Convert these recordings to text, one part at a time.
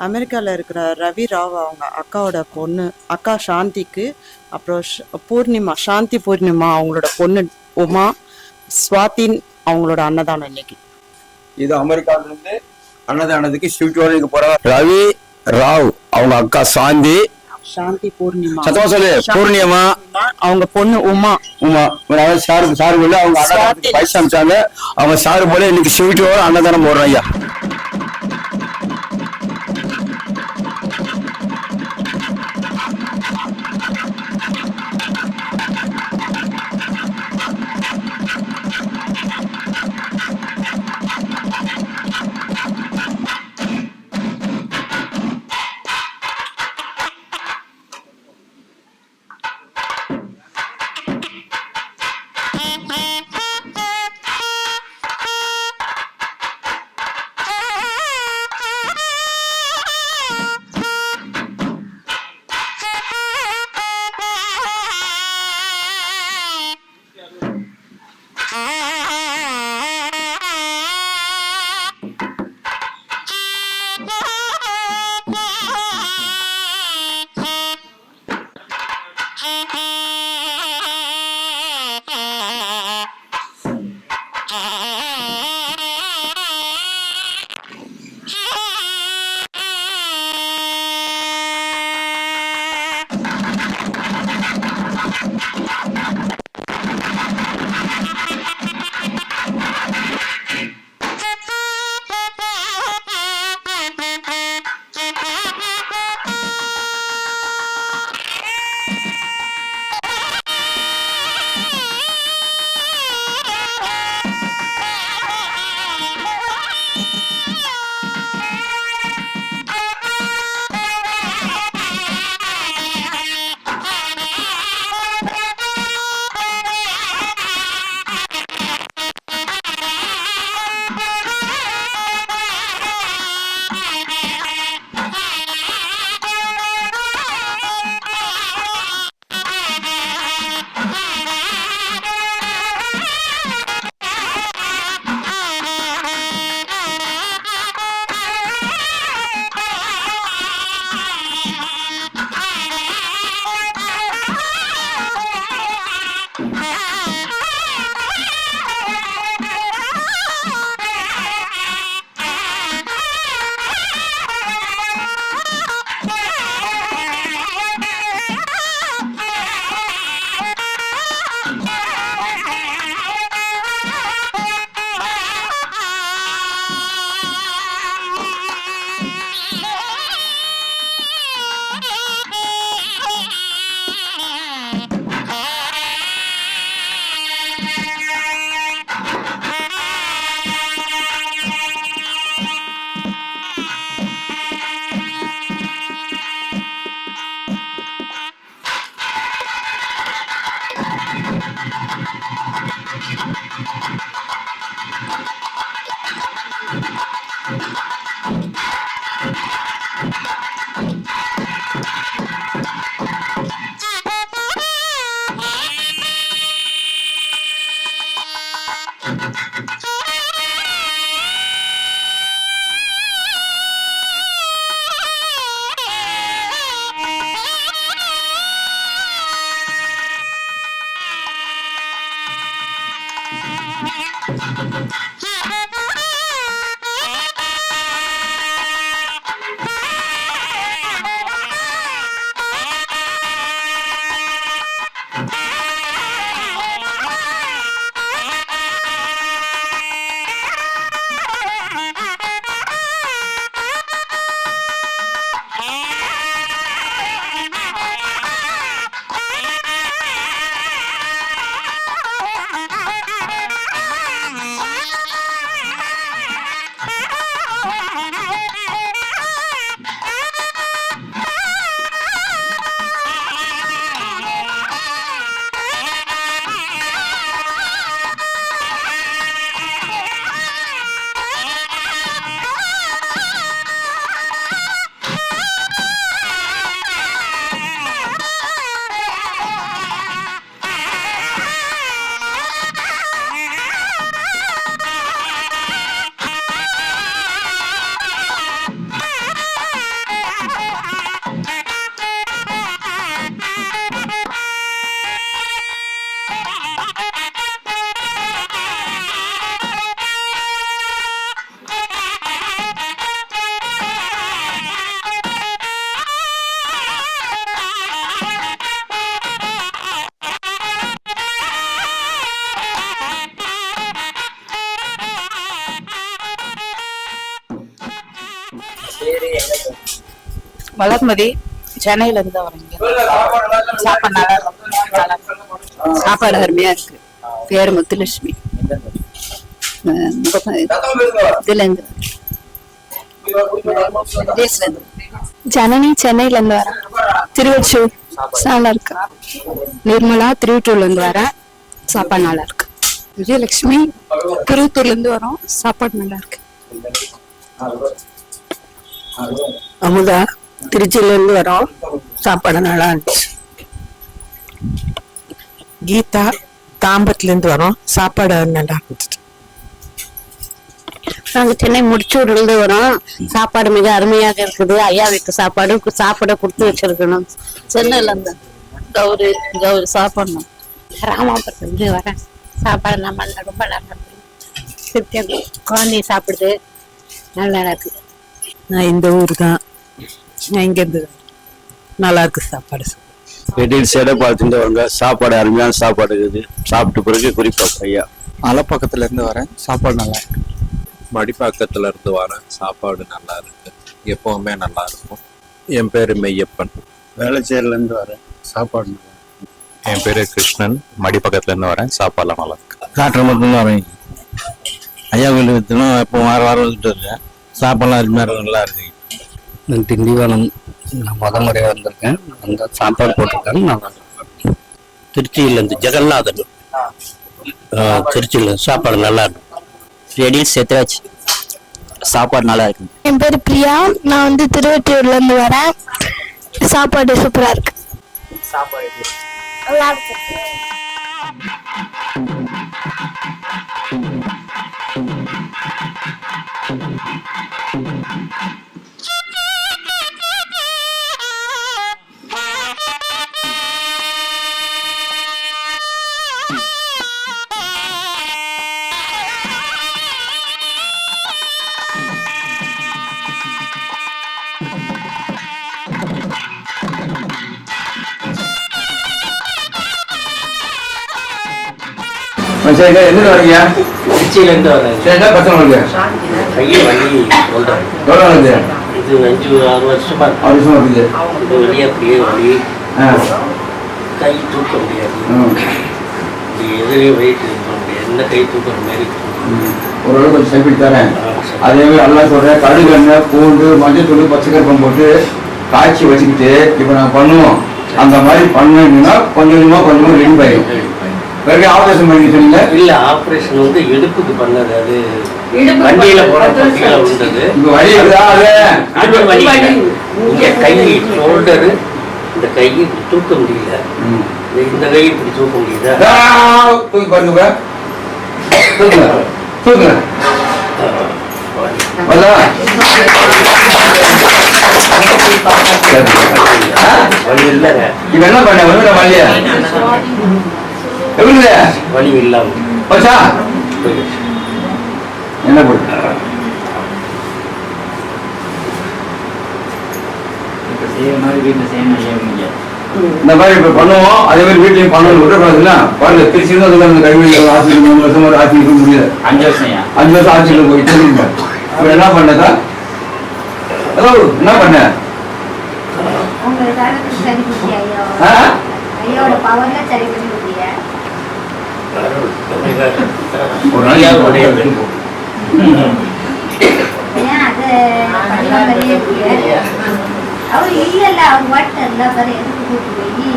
அமெரிக்காவில் இருக்கிற ரவி ராவ் அவங்க அக்காவோட பொண்ணு அக்கா சாந்திக்கு அப்புறம் பூர்ணிமா சாந்தி பூர்ணிமா அவங்களோட பொண்ணு உமா ஸ்வாதின் அவங்களோட அன்னதானம் இன்னைக்கு. இது அமெரிக்கால இருந்து அன்னதானத்துக்கு ஸ்வீட் போறாங்க ரவி ராவ் அவங்க அக்கா சாந்தி. சாந்தி பூர்ணிமா. சத்தமா சொல்லு பூர்ணியமா அவங்க பொண்ணு உமா. உமா சாரு சாரு போல அவங்க பைசா அமிச்சாங்க அவங்க சாரு போல இன்னைக்கு ஸ்வீட்டோட அன்னதானம் போடுறோம் Yeah. வளர்மதி சென்னையில இருந்து வரீங்க சாப்பாடு நல்லா. சாப்பாடு அருமையா இருக்கு. பேர் முத்துலட்சுமி. இதுல இருந்து. ஜனனி சென்னையில இருந்து வரேன். திருவச்சூர் நல்லா இருக்கு. நிர்மலா திருவட்டூர்ல இருந்து வரேன். சாப்பாடு நல்லா இருக்கு. விஜயலட்சுமி திருவத்தூர்ல இருந்து வரோம். சாப்பாடு நல்லா இருக்கு. அமுதா திருச்சியில இருந்து வரோம். சாப்பாடு நல்லா இருந்துச்சு. கீதா தாம்பரத்துல இருந்து வரோம். சாப்பாடு நல்லா இருந்துச்சு. நாங்க சென்னை முடிச்சூர்ல இருந்து வரோம். சாப்பாடு மிக அருமையாக இருக்குது. ஐயா வீட்டு சாப்பாடு சாப்பாடை கொடுத்து வச்சிருக்கணும். சென்னையில இருந்து கௌரி கௌரி சாப்பிடணும். ராமாபுரத்துல இருந்து வரேன் சாப்பாடு நம்ம ரொம்ப நல்லா இருக்கு. குழந்தைய சாப்பிடுது. நல்லா இருக்கு. நான் இந்த ஊர் தான். நான் இங்க இருந்து நல்லா இருக்கு சாப்பாடு. வெளியில் சேட பார்த்துட்டு வாங்க சாப்பாடு அருமையான சாப்பாடு இருக்குது. சாப்பிட்ட பிறகு குறிப்பா ஐயா அலப்பக்கத்துல இருந்து வரேன். சாப்பாடு நல்லா இருக்கு. மடிப்பாக்கத்துல இருந்து வரேன். சாப்பாடு நல்லா இருக்கு. எப்பவுமே நல்லா இருக்கும். என் பேரு மெய்யப்பன். வேளச்சேரில இருந்து வரேன். சாப்பாடு நல்லா இருக்கு. என் பேரு கிருஷ்ணன். மடிப்பக்கத்துல இருந்து வரேன். சாப்பாடுலாம் நல்லா இருக்கு. காட்டுற மட்டும்தான் வரேன் ஐயா கோயில் வித்துனா இப்போ வார வாரம் வந்துட்டு இருக்கேன் சாப்பாடுலாம் அருமையாக நல்லா இருக்கு. நான் திண்டிவனம் நான் முத முறையாக வந்திருக்கேன். அந்த சாப்பாடு போட்டிருக்காங்க. நான் திருச்சியிலேருந்து ஜெகநாதன். திருச்சியில் சாப்பாடு நல்லா இருக்கும் ரெடியில் செத்ராஜ் சாப்பாடு நல்லா இருக்கு. என் பேர் பிரியா. நான் வந்து திருவெட்டியூர்லேருந்து வரேன். சாப்பாடு சூப்பராக இருக்கு. நல்லா இருக்கு. சரிங்க எந்த வரீங்க திருச்சியிலேருந்து வரேன் சரி என்ன பிரச்சனை இருக்கு கையை வலி சொல்கிறேன் எவ்வளோ வருது இது அஞ்சு ஆறு வருஷமா இருக்குது இது வலி அப்படியே கை தூக்க முடியாது. எதிரே வெயிட் என்ன கை தூக்குற மாதிரி. ஓரளவு கொஞ்சம் சைப்பிட்டு தரேன். அதே மாதிரி எல்லாம் சொல்றேன் கடுகு எண்ணெய் பூண்டு மஞ்சள் தூள் பச்சை கருப்பம் போட்டு காய்ச்சி வச்சுக்கிட்டு இப்போ நான் பண்ணுவோம். அந்த மாதிரி பண்ணீங்கன்னா கொஞ்சம் கொஞ்சமா கொஞ்சமா ரெடி பாயும் வேற ஆபரேஷன் பண்ணி சொன்னீங்க? இல்ல ஆபரேஷன் வந்து இடுப்புக்கு பண்ணது. அது வண்டியில போன பத்தியில விழுந்தது இப்ப வழி. இங்க கை ஷோல்டரு இந்த கை இப்படி தூக்க முடியல. இந்த- கை இப்படி தூக்க தூக்கி பாருங்க. தூக்குங்க தூக்குங்க. என்ன பண்ண வழிய எப்படி இல்லாம. போச்சா? இந்த மாதிரி இப்ப பண்ணுவோம். அதே மாதிரி வீட்லயும் பண்ணணும் விட்டுறக்கூடாதுல்ல பாருங்க திருச்சி இருந்து அதுல இந்த கைவினை ஆசிரியர் மூணு வருஷம் ஒரு ஆட்சி இருக்க முடியல. அஞ்சு வருஷம் அஞ்சு வருஷம் ஆட்சியில் போய் தெரியுங்க இப்ப என்ன பண்ணதா? ஹலோ என்ன பண்ண? ஒரு நாளைக்கு உடையது. ஏன் அது பாரு எதுக்கு கூட்டு போய்?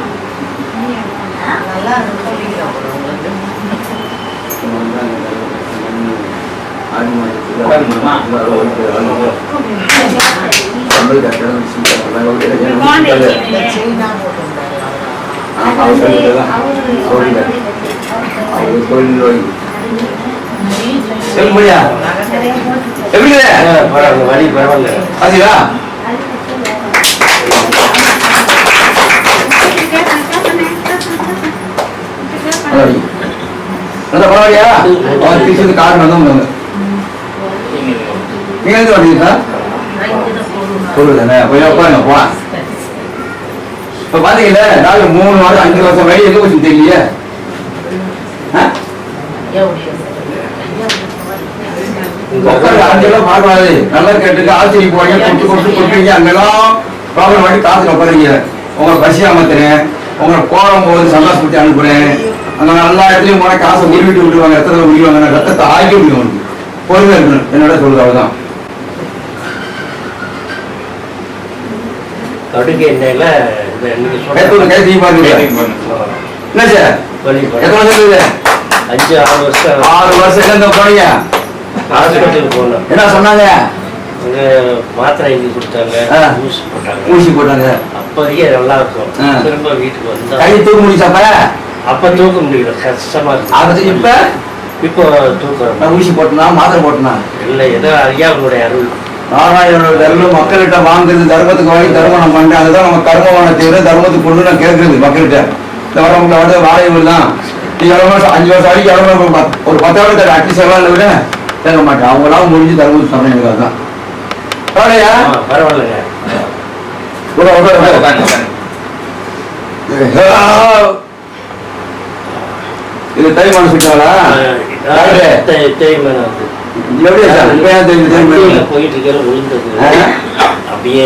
நீ எடுத்தா நல்லா செல்லுபடியா எப்படி? ஆ, பரவாயில்ல வலி நல்லா பரவாயில்லையா? அவர் திருச்சி காரணம் தான் நீங்க சார்? சொல்லுதானே போய் உட்காருங்க போலாம் இப்ப பாத்தீங்கல்ல நாலு மூணு வாரம் அஞ்சு வருஷம் வழி எங்க போச்சு தெரியலையே? அங்கெல்லாம் பார்க்கக்கூடாது. நல்லா கேட்டுக்க, ஆஸ்பத்திரிக்கு போறீங்க, கொட்டு, கொட்டு, கொட்டுறீங்க, அங்கெல்லாம் problem பண்ணி காத்துல உட்காருங்க. உங்களை பசி அமர்த்துறேன் உங்களை கோலம் போது சந்தோஷப்படுத்தி அனுப்புறேன். அங்க எல்லா இடத்துலயும் போனா காசை உருவிட்டு விட்டுருவாங்க. ரத்தத்தை உருவாங்க ரத்தத்தை ஆக்கி விடுவேன் உனக்கு. பொறுமை இருக்கணும். என்னோட சொல்றது அவ்வளவுதான். கடுகு எண்ணெயில என்ன சார்? எத்தனை இருக்குது? அஞ்சு ஆறு வருஷம். ஆறு வருஷம் இந்த போனீங்க. ஹாஸ்பிட்டலுக்கு போனோம். என்ன சொன்னாங்க? மாத்திரை எழுதி கொடுத்தாங்க. ஊசி போட்டாங்க. ஊசி போட்டாங்க. அப்போதைக்கு நல்லா இருக்கும். திரும்ப வீட்டுக்கு வந்தா கை தூக்க முடிச்சாப்ப அப்ப? தூக்க முடியல கஷ்டமா அது இருக்கு இப்ப? இப்போ தூக்குறோம் நான் ஊசி போட்டனா மாத்திரை போட்டனா? இல்லை ஏதோ ஐயாவுடைய அருள். நாராயணோட தர்மம் மக்கள்கிட்ட வாங்குறது தர்மத்துக்கு வாங்கி தர்மம் பண்றேன் அதுதான் நம்ம கர்மமான தீவிர தர்மத்துக்கு கொண்டு நான் கேட்கறது மக்கள்கிட்ட. இந்த வரவங்களை வந்து வாழைகள் தான். நீ எவ்வளவு வருஷம் அஞ்சு வருஷம் வரைக்கும் பா- ஒரு பத்தாவது அட்டி செலவில் விட கேட்க மாட்டேன் அவங்களாம் முடிஞ்சு தர்மத்துக்கு சமயம் எனக்கு அதுதான். பரவாயில்லையா பரவாயில்லைங்க. இது இருக்கிற விழுந்தது. ஆ? அப்படியே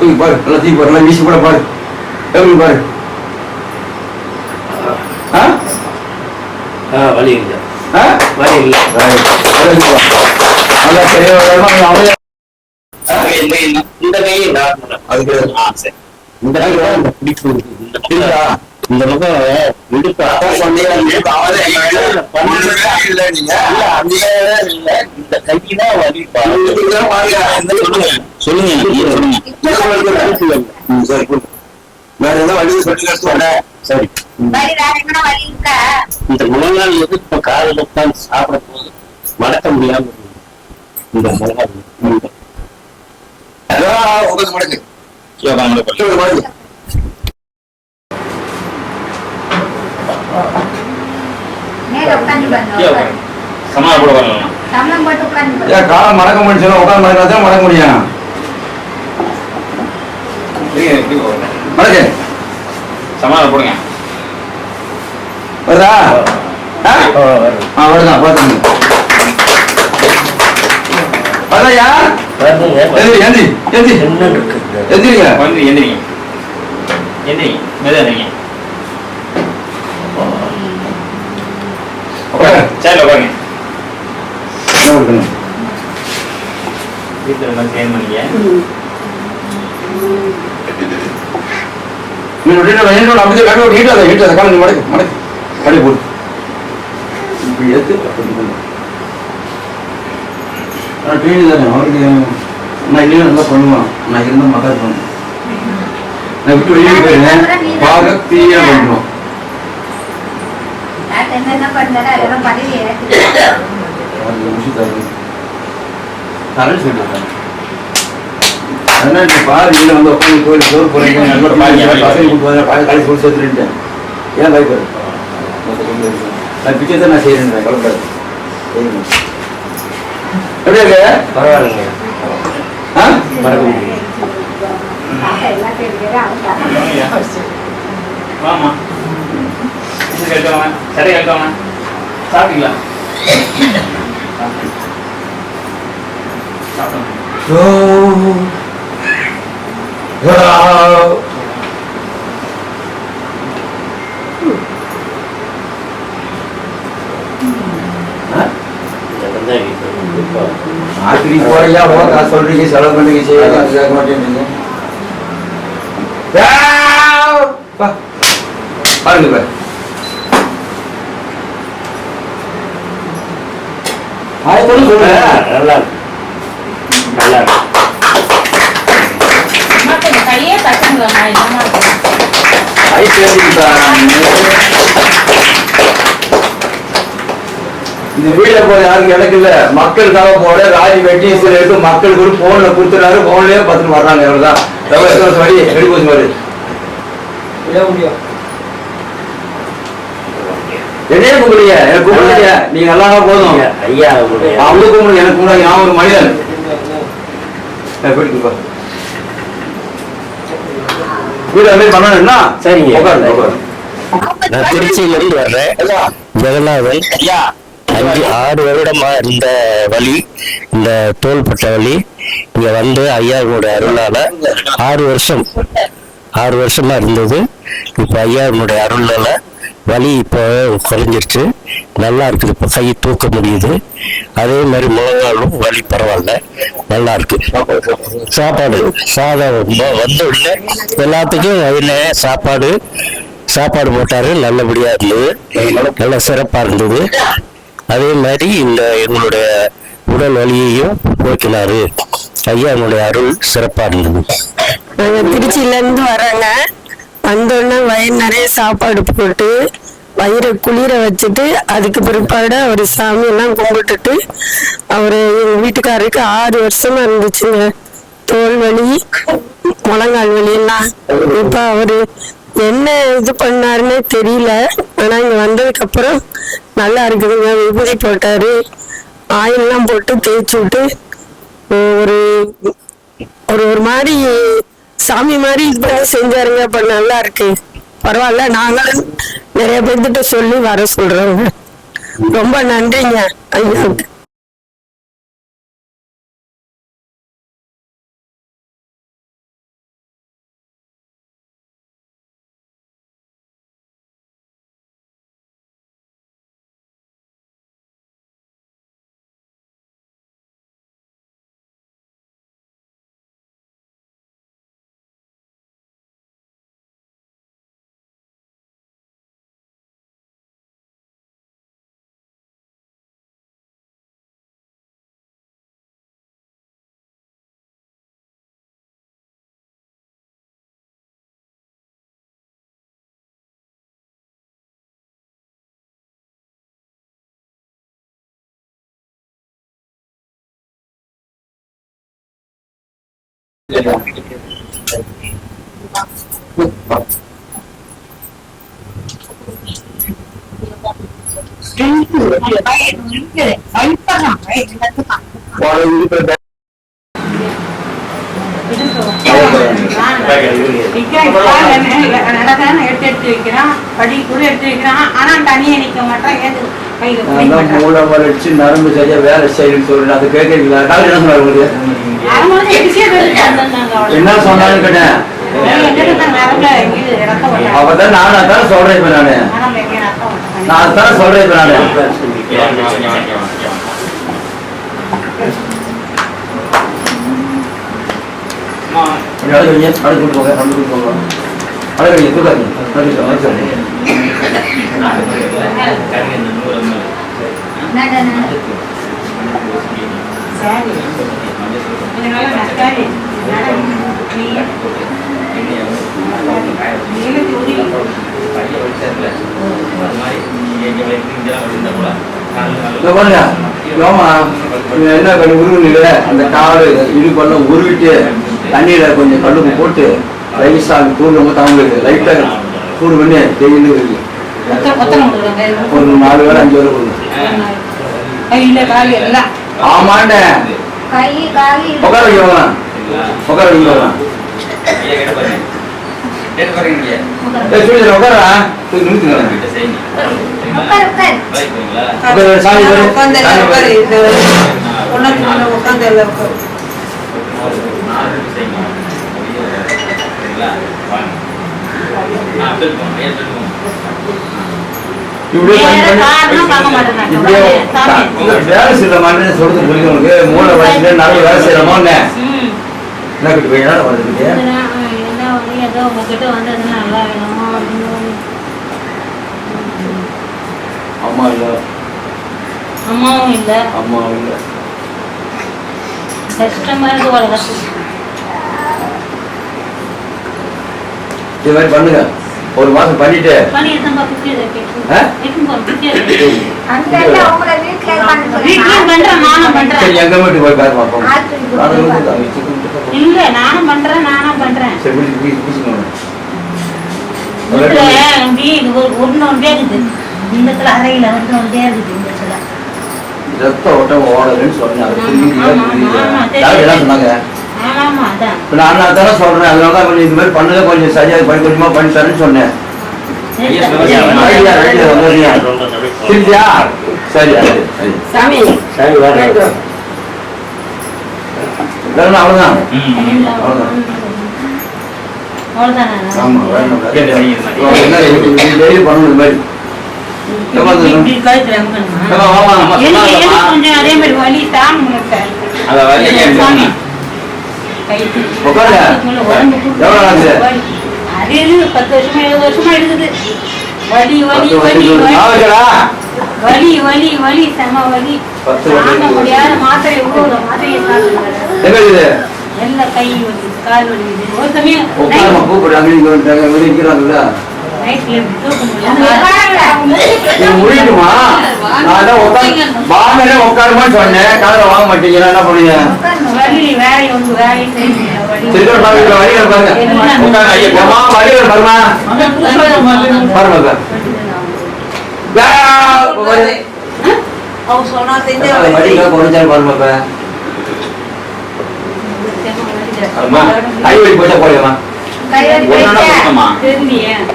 தூக்கி பாரு. நல்லா தூக்கி பாரு. நல்லா வீசி கூட பாரு. எப்படி பாரு ஆ? ஆ வலி இல்லை ஆ? வலி இல்லை Right. நல்லா தூக்கி வா. நல்லா சரியா வேகமா நீ அமைதியா- இந்த கையை இந்த இந்த பக்கம். இருக்கா? இந்த பக்கம் இடுப்பு அப்பா சொன்னீங்க, இடுப்பு அவதே இல்லை. இல்லை, நீங்க. இல்ல, அந்த இடம் இல்ல. இந்த கையில வலி இதுக்கு தான் பாருங்க. இந்த சொல்லுங்க. சொல்லுங்க. வேற ஏதாவது வழி சொல்லி சரி. இந்த முழங்கால் வந்து இப்ப காலையில உட்கார்ந்து சாப்பிட போது மடக்க முடியாம. இந்த போட்டு உட்காந்து ஏன் காலம் மடக்க முடியும் உட்காந்து தான் மடக்க முடியும்? மடக்கு சமாளம் போடுங்க. வருதா? ஆ? ஆ, வருது. பார்த்துங்க வருதையா வருதுங்க எந்திரி எந்திரி எந்திரி எந்திரிங்க. வந்து எந்திரிங்க. எந்திரிங்க. மெதுவா எந்திரிங்க. சேர்ல உட்காருங்க. வீட்டுல எல்லாம் சேம் ஹீட்டாத காலம் நீ மடக்கு மடக்கு. கடி போடு. இப்படி எடுத்து அப்படி பண்ணு. நான் டிவி தானே அவருக்கு நான் இல்லையும் நல்லா பண்ணுவான். நான் இருந்தால் மக்கள் பண்ணுவேன் நான் விட்டு வெளியே போயிருந்தேன் பார்க்க தீயா கரண்ட் சொல்லிடுறேன் அதனால நீ பாரு இல்லை வந்து உட்காந்து கோயில் சோறு போறீங்க நல்ல பாய் பசங்க பாய் காலை சொல்லி சேர்த்துருட்டேன் ஏன் பயப்படு? நான் பிச்சை தான் நான் செய்யறேன் கலப்பாரு எப்படி இருக்கு? பரவாயில்லைங்க. ஆ? அவங்க வாமா இது கேட்கலாம் சரி கேட்கலாம் சாப்பிட்டீங்களா? சாப்பிட்டோம் ஓ. ஆ. ஆ? நடந்தா இப்போ ஆத்திரி போறியா போ காசு சொல்றீங்க செலவு பண்ணீங்க செய்ய காசு கேட்க மாட்டேன்றீங்க ஆவ்! பா. பாருங்க பாரு ஆயிரத்தி சொல்றேன் நல்லா இருக்கு நல்லா இருக்கு கையே தட்டுங்களா என்னமா ஐஸ் இந்த வீட்டுல போற யாருக்கு எனக்கு இல்ல. மக்களுக்காக போட ராஜி வெட்டி எடுத்து மக்களுக்கு ஒரு போன்ல கொடுத்துறாரு. போன்லயே பார்த்துட்டு வர்றாங்க. வருஷம் வழி எப்படி போச்சு பாரு என்னையே கும்பிடுங்க எனக்கு கும்பிடுங்க நீங்க நல்லா போதும். ஐயா உங்களுடைய அவங்க கும்பிடுங்க எனக்கு கும்பிடுங்க நான் ஒரு மனிதன். எப்படி வீடு அது பண்ணணும்னா சரிங்க. உட்காருங்க உட்காருங்க. நான் திருச்சியில இருந்து வர்றேன் ஜெகநாதன். அஞ்சு ஆறு வருடமா இருந்த வலி இந்த தோள்பட்ட வலி இங்க வந்து ஐயாவோட அருளால ஆறு வருஷம் ஆறு வருஷமா இருந்தது. இப்ப ஐயாவுடைய அருளால வலி இப்போ குறைஞ்சிருச்சு. நல்லா இருக்குது. இப்போ கை தூக்க முடியுது. அதே மாதிரி முழங்காலும் வலி பரவாயில்ல. நல்லா இருக்கு. சாப்பாடு சாதம் வந்த உடனே எல்லாத்துக்கும் அதில் சாப்பாடு சாப்பாடு போட்டார். நல்லபடியாக இருந்தது. நல்ல சிறப்பாக இருந்தது. அதே மாதிரி இந்த எங்களுடைய உடல் வலியையும் போக்கினார். ஐயா என்னுடைய அருள் சிறப்பாக இருந்தது. திருச்சியிலேருந்து வராங்க. வந்தோடனே வயிறு நிறைய சாப்பாடு போட்டு வயிறை குளிர வச்சுட்டு அதுக்கு பிற்பாடு அவர் சாமியெல்லாம் கும்பிட்டுட்டு அவர் எங்கள் வீட்டுக்காரருக்கு ஆறு வருஷமா இருந்துச்சுங்க. தோல் வலி முழங்கால் வலியெல்லாம். இப்போ அவர் என்ன இது பண்ணாருன்னே தெரியல. ஆனால் இங்கே வந்ததுக்கப்புறம் நல்லா இருக்குதுங்க. விபூதி போட்டார். ஆயிலெல்லாம் போட்டு தேய்ச்சி விட்டு ஒரு ஒரு ஒரு மாதிரி சாமி மாதிரி இது பண்ணி செஞ்சாருங்க அப்ப நல்லா இருக்கு. பரவாயில்ல நாங்களும் நிறைய பேர்கிட்ட சொல்லி வர சொல்றோங்க. ரொம்ப நன்றிங்க ஐயாவுக்கு மூளை வளர்ச்சி நரம்பு சரியா வேலை செய்யணும்னு சொல்றேன் அது கேட்கறீங்களா? என்ன சொன்னாலும் கேட்டேன் ஏய், எங்கிட்ட தான் நரம்புல இது ரத்தம் ஓட்டாது. அவதான் நான் அதான் சொல்றேன் இப்ப நானு. நான் அதான் சொல்றேன் இப்ப நானு அப்படி அழகு போங்க, அழகு போங்க. அழகு வைங்க, தூக்காதீங்க. அழகு சரி. இதோ பாருங்க, யோமா, என்ன பண்ணி உருவுனீங்க? அந்த காலு இடுப்பெல்லாம் உருவிட்டு தண்ணியில கொஞ்சம் கல்லுப்பு போட்டு ரைஸா தூள் ரொம்ப தாங்களுக்கு லைட்டா சூடு பண்ணி டெய்லி இருக்கு. ஒரு நாலு வேலை அஞ்சு வேலை கொடுங்க ஆமாண்டே. கை காலி உட்கார வைக்க உட்கார வைக்க உட்காரா நிறுத்துங்க. இப்படியே இப்படியே வேலை சொல்றது மூளை வேலை. என்ன கிட்ட வந்து ஏதோ உங்ககிட்ட வந்தது நல்லா வேணும் அம்மா இல்ல. அம்மாவும் இல்லை. அம்மா இல்ல. கஷ்டமா இருக்கு வளர்க்க இது மாதிரி பண்ணுங்க. ஒரு மாசம் பண்ணிட்டு. எங்க போய் வந்து இல்ல நானும் பண்றேன் நானும் பண்றேன். சரி இடத்துல அறையில ஒன்று ஒன்றே இருக்குது இந்த இடத்துல ரத்த ஓட்டம் ஓடலன்னு சொன்னாங்க? இப்ப நான் தானே சொல்றேன். அதனால தான் கொஞ்சம் இந்த மாதிரி பண்ணுங்க கொஞ்சம் சரியா பண்ணி கொஞ்சமா பண்ணி தரேன்னு சொன்னேன்? சரியா சரி. சாமி. இது- சொன்னாங்கம்மா. கொஞ்சம் அதே மாதிரி வலி தாங்க அத இருக்குது பத்து வருஷமா இருபது வருஷமா இருக்குது வலி வலி வலி வலி வலி வலி செம வலி தாங்க முடியாத மாத்திரை மாத்திரையை சாப்பிடுறாரு இது கை வலி கால் வலி இது. ஒரு சமயம் இங்க நைட்ல இது முடியுமா நான் தான் உட்காந்து வாங்கனே உட்காருமா சொன்னேன். காலைல வாங்க மாட்டீங்க என்ன வலி திருக்கட பாருங்க வழிகள் பாருங்க. உட்காருங்க. ஐயா அம்மா வழிகள் பாருமா பாருங்க சார்?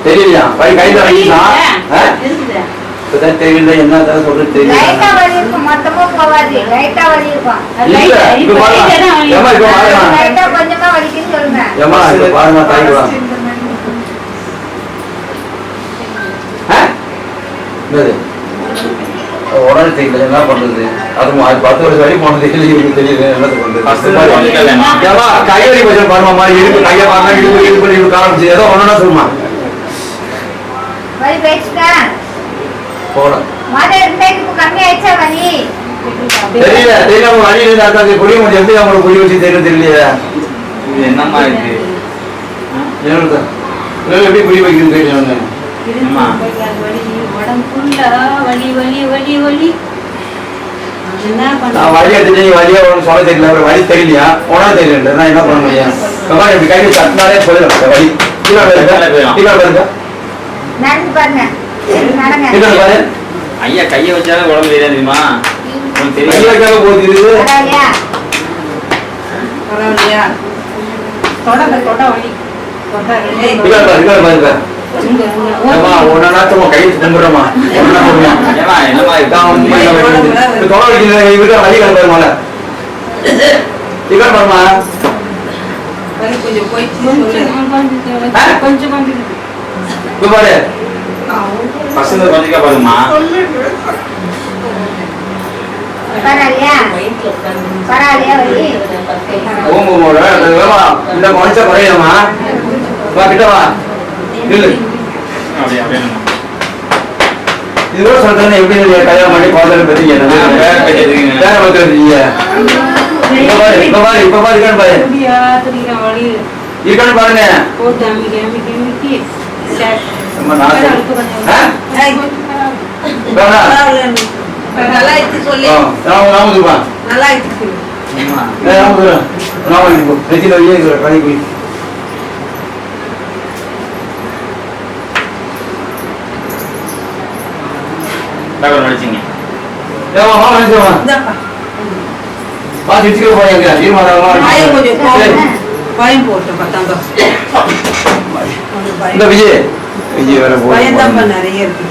தெரியலையே. கை கை இப்பதான் தெரியல என்ன தான் சொல்றது தெரியல லைட்டா வலி இருக்கும் மொத்தமா போகாது லைட்டா வலி இருக்கும் இல்ல, இப்ப பாருங்க. ஏம்மா, இப்ப பாருங்க. லைட்டா கொஞ்சமா வலிக்குன்னு சொல்றேன் ஏம்மா, இப்ப பாருங்க, தாய் வா. ஆ? என்னது? உடனே தெரியல என்ன பண்றது அது பத்து வருஷம் வரைக்கும் போனது தெரியல தெரியல பண்றது கொஞ்சம் பாருமா இடுப்பு கையை பாருங்க இடுப்பு இடுப்பு இடுப்பு காமிச்சு ஏதோ ஒண்ணுன்னா சொல்லுமா வலி வலி தெரியல தெரியல உங்க வழி இருந்தா புரிய முடியும் எப்படி அவங்களுக்கு புரிய வச்சு தெரியல தெரியலையே? என்னம்மா இருக்கு என்னது? இல்லை, எப்படி புரிய வைக்கிறது தெரியல அம்மா. வலி உடம்பு ஃபுல்லா வலி வலி வலி வலி. என்ன நான் பண்ண வழி எடுத்துட்டு நீ வழியா ஒன்று சொல்ல தெரியல. அப்புறம் வழி தெரியலையா? உடனே தெரியல. நான் என்ன பண்ண முடியும்? கம்மா இப்படி கை தட்டினாலே சொல்லிடும் வழி கீழே பாருங்க கீழே பாருங்க. ஐயா கையை வச்சாலே உடம்பு தெரியாதுமா கொஞ்சம் பசங்க கொஞ்சம் இந்த குறையுமா வா கிட்ட வா. இது கூட சொல்றேன் எப்படி நீங்க கல்யாணம் பண்ணி குழந்தை பெற்றீங்க வேற பெற்றீங்க. வேற பெற்றீங்க இப்ப பாரு இப்ப பாரு இப்ப பாரு இருக்கான்னு பாரு. அப்படியா தெரியுற வலி இருக்கான்னு பாருங்க. நடிச்சிங்க ஏமா வா மனுஷன் வா இந்தாப்பா. வா திருச்சிக்கு போயாங்க பத்தாங்க இந்த விஜய். நிறைய இருக்கு.